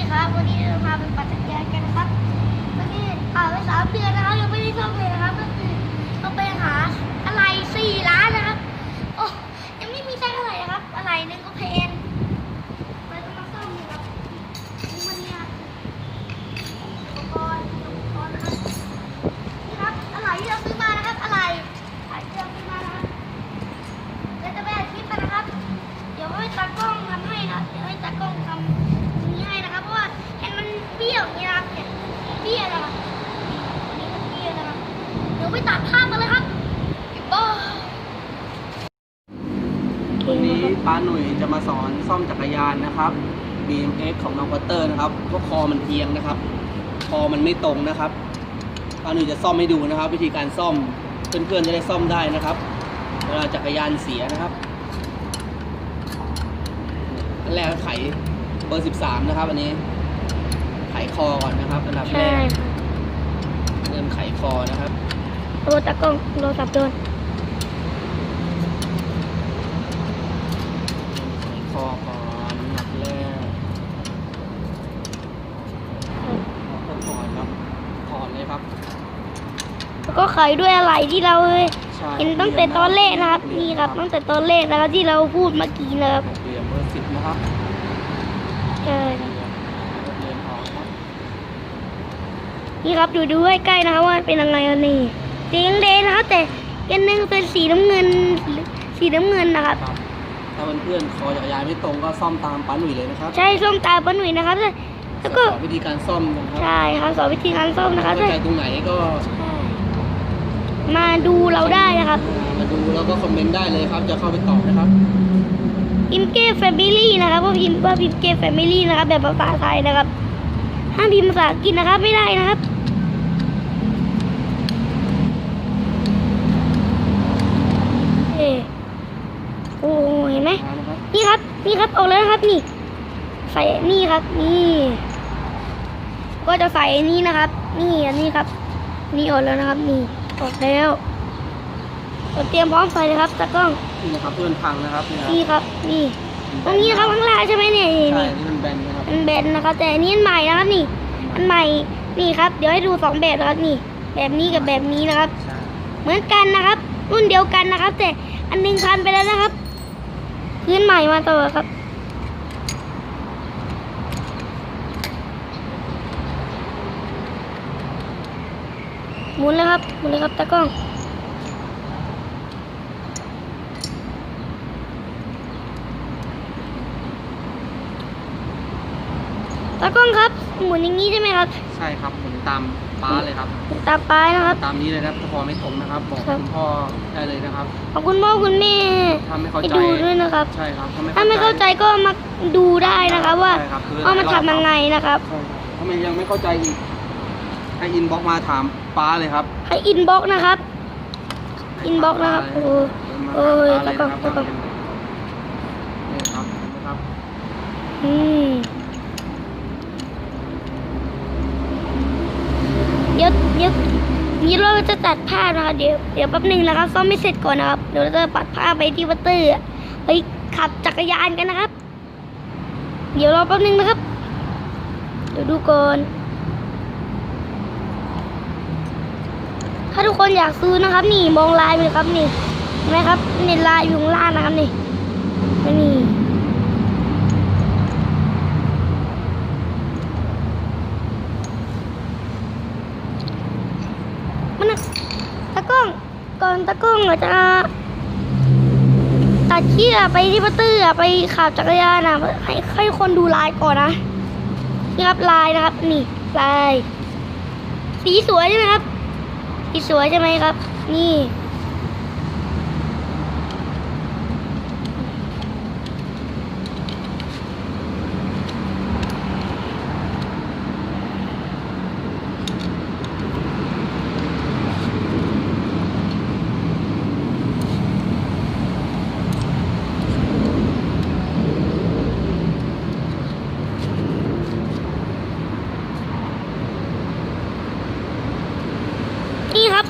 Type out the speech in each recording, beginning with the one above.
ีครับ วันนี้เราพาไปปั่นจัยกันนะครับ วันนี้ผ่านไปสามเดือนนะครับยังไม่ได้ซ่อมเลยนะครับก็คือต้องไปหาอะไรสี่ล้านนะครับ โอ้ยังไม่มีสักอะไหร่นะครับ อะไรนึงก็แพงเราจะมาซ่อมเลยครับนี่มันเนี่ยอุปกรณ์อุปกรณ์นะครับนี่ครับอะไรที่เราซื้อมานะครับ อะไรอะไรที่เราซื้อมานะครับเราจะไปอัดคลิปกันนะครับ เดี๋ยวให้ตากล้องทำให้นะเดี๋ยวให้ตากล้องทำนี้ให้นะครับ เพราะว่าเห็นมันเบี้ยวอย่างนี้นะครับเนี่ยเบี้ยวนะครับอันนี้มันเบี้ยวนะครับ เดี๋ยวไปตัดภาพกันเลยครับบ้า วันนี้ป้า หนุ่ยจะมาสอนซ่อมจักรยานนะครับ BMX ของน้องวอเตอร์นะครับเพราะคอมันเอียงนะครับ คอมันไม่ตรงนะครับป้าหนุ่ยจะซ่อมให้ดูนะครับ วิธีการซ่อมเพื่อนๆจะได้ซ่อมได้นะครับเวลาจักรยานเสียนะครับอันแรกก็ไขเบอร์ 13 นะครับ อันนี้ไขคอก่อนนะครับอันดับแรใช่กค่ะเริ่มไขคอนะครับโทรตากล้องโทรศัพท์โดน ไขคอก่อนอันดับแรกคอก่อนครับถอนเลย ครับ แล้วก็ไขด้วยอะไรที่เราใช่เห็นตั้งแต่ตอนแรกนะครับ นี่ครับ ตั้งแต่ตอนแรกนะครับที่เราพูดเมื่อกี้นะครับเหลี่ยมเบอร์สิบนะครับใช่ครับเหลี่ยมออกครับนี่ครับดูดูใกล้ๆนะครับว่าเป็นยังไงกันนี่สีแดงๆนะครับ แต่กันนึงเป็นสีน้ำเงินสีน้ำเงินนะครับครับถ้าเพื่อนๆคอจักรยานไม่ตรงก็ซ่อมตามป้าหนุ่ยเลยนะครับ ใช่ส้มตาปะหนุ่ยนะครับ แล้วก็สอนวิธีการซ่อมนะครับใช่ครับสอนวิธีการซ่อมนะครับเข้าใจตรงไหนก็ใช่มาดูเราได้นะครับ มาดูแล้วก็คอมเมนต์ได้เลยครับ จะเข้าไปตอบนะครับพิมพ์เก้แฟมิลี่นะครับว่าพิมพ์ว่าพิมพ์เก้แฟมิลี่นะครับ แบบภาษาไทยนะครับห้ามพิมพ์ภาษาอังกฤษนะครับไม่ได้นะครับเอะโอ้เห็นไหมมานะครับนี่ครับ นี่ครับออกแล้วนะครับนี่ ใส่นี่ครับ นี่ ก็จะใส่อันนี้นะครับ นี่อันนี้ครับ นี่ออกแล้วนะครับ นี่ออกแล้วเราเตรียมพร้อมใส่เลยครับตากล้องนี่นะครับเพื่อนพังนะครับนี่นี่ครับนี่ตรงนี้นะครับข้างล่างใช่ไหมเนี่ยนี่ใช่นี่นี่มันแบนนะครับมันแบนนะครับ แต่อันนี้อันใหม่นะครับนี่อันใหม่นี่ครับ เดี๋ยวให้ดูสองแบบนะครับนี่ แบบนี้กับแบบนี้นะครับใช่เหมือนกันนะครับ รุ่นเดียวกันนะครับ แต่อันหนึงพันไปแล้วนะครับ พื้นใหม่มาต่อครับ หมุนเลยครับหมุนเลยครับตากล้องตากล้องครับหมุนอย่างนี้ใช่ไหมครับ ใช่ครับผมตามป้าเลยครับตามปลายนะครับ ตามนี้เลยนะครับพอไม่ตรงนะครับ บอกครับ คุณพ่อได้เลยนะครับขอบคุณพ่อคุณแม่ถ้าไม่เข้าให้ใจดูด้วยนะครับ ใช่ครับถ้าไม่เข้าใจก็มาดูได้นะครับ ว่าใช่ครับคือว่ามันทำยังไงนะครับ ใช่ครับถ้ามันยังไม่เข้าใจอีก ให้อินบ็อกมาถามป้าเลยครับให้อินบ็อกนะครับ อินบ็อกนะครับโอ้โอ้ยตะตะกกออกงตะกอกนี่ครับเห็นไหมครับอืมเดี๋ยวเดี๋ยวนี้เราจะตัดภาพนะครับเดี๋ยวเดี๋ยวแป๊บหนึงนะครับซ่อมไม่เสร็จก่อนนะครับเดี๋ยวเราจะปัดภาพไปที่วัตเตอร์อะไปขับจักรยานกันนะครับ เดี๋ยวรอแป๊บหนึงนะครับ เดี๋ยวดูก่อน ถ้าทุกคนอยากซื้อนะครับ นี่มองลายไปเลยครับนี่เห็นไหมครับนี่ลายอยู่ข้างล่างนะครับนี่นี่มันน่ะตะกล้องก่อนตะกล้องอาจะตัดเชี่ยไปที่ประตื้อไปขับจักรยานอะให้ให้คนดูลายก่อนนะนี่ครับลายนะครับ นี่ลาย สีสวยใช่ไหมครับ อีสวยใช่ไหมครับ นี่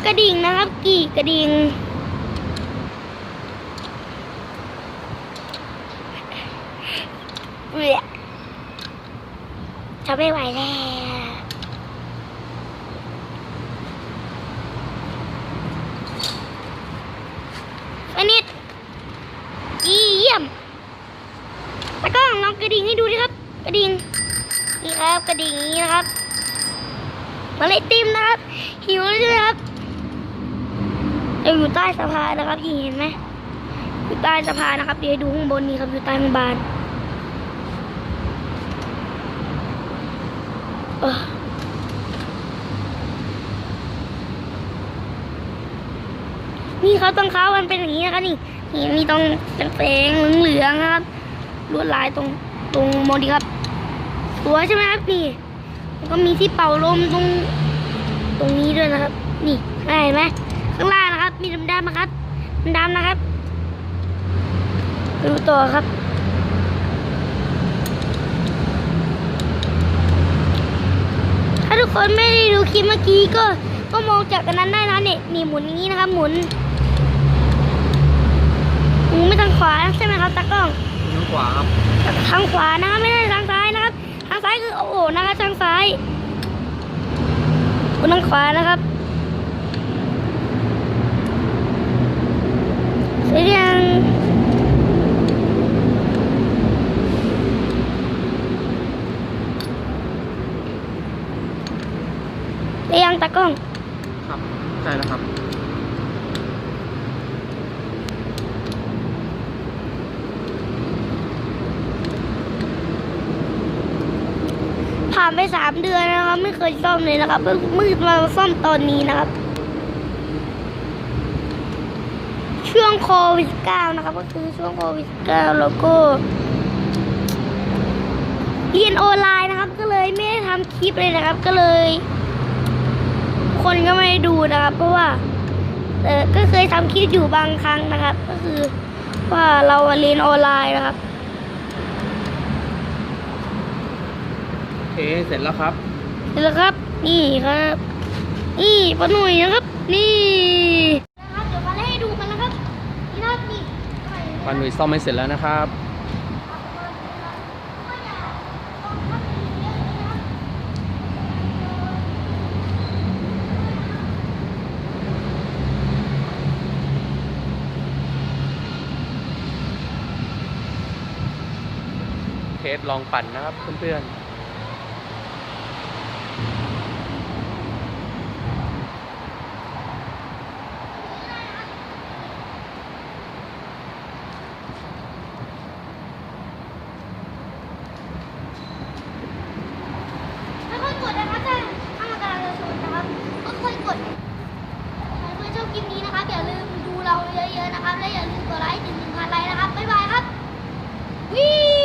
กระดิ่งนะครับ กี่กระดิ่งเอื้อจะไม่ไหวแล้วอันนี้เยี่ยมตะก้องลองกระดิ่งให้ดูดิครับ กระดิ่งนี่ครับกระดิ่งอย่างนี้นะครับมาเลยติมนะครับหิวแล้วใช่ไหมครับ เราอยู่ใต้สะพานนะครับยี่เห็นไหมอยู่ใต้สะพานนะครับ เดี๋ยวให้ดูข้างบนนี้ครับอยู่ใต้ข้างบานเออนี่ครับตรงเขามันเป็นอย่างนี้นะครับนี่นี่มีตรงเป็นแสงเหลืองๆนะครับลวดลายตรงตรงโมดีครับสวยใช่ไหมครับนี่แล้วก็มีที่เป่าลมตรงตรงนี้ด้วยนะครับ นี่เห็นไหมข้างล่าง นะครับมีดำๆนะครับดำๆนะครับไปดูต่อครับ ถ้าทุกคนไม่ได้ดูคลิปเมื่อกี้ก็ก็มองจากกันนั้นได้นะเนี่ยนี่หมุนอย่างนี้นะครับ หมุนหมุนไม่ทางขวาใช่ไหมครับตากล้องทางขวาครับทางขวานะครับไม่ได้ทางซ้ายนะครับ ทางซ้ายคือโอ้โหนะครับทางซ้ายบนทางขวานะครับ เสร็จยังเสร็จยังตากล้อง ครับใช่แล้วครับ ผ่านไปสามเดือนนะครับ ไม่เคยซ่อมเลยนะครับเพิ่งเพิ่งมาซ่อมตอนนี้นะครับ ช่วงโควิด19นะครับก็คือช่วงโควิด19แล้วก็ เรียนออนไลน์นะครับ ก็เลยไม่ได้ทำคลิปเลยนะครับ ก็เลย คนก็ไม่ได้ดูนะครับ เพราะว่าเออก็เคยทำคลิปอยู่บางครั้งนะครับ ก็คือว่าเราเรียนออนไลน์นะครับโอเคเสร็จแล้วครับเห็นแล้วครับ นี่ครับ นี่ป้าหนุ่ยนะครับ นี่ ปาหนุ่ยซ่อมไม่เสร็จแล้วนะครับเทสลองปั่นนะครับเพื่อนๆ กดนะคะจะข้ามากำลัชนนะครับ ก็ค่อยกดเพื่อนชอบคลิปนี้นะครับอย่าลืมดูเราเยอะๆนะครับ และอย่าลืมกดไลค์ถึงหนึ่งพันไลค์นะครับ บ๊ายบายครับวี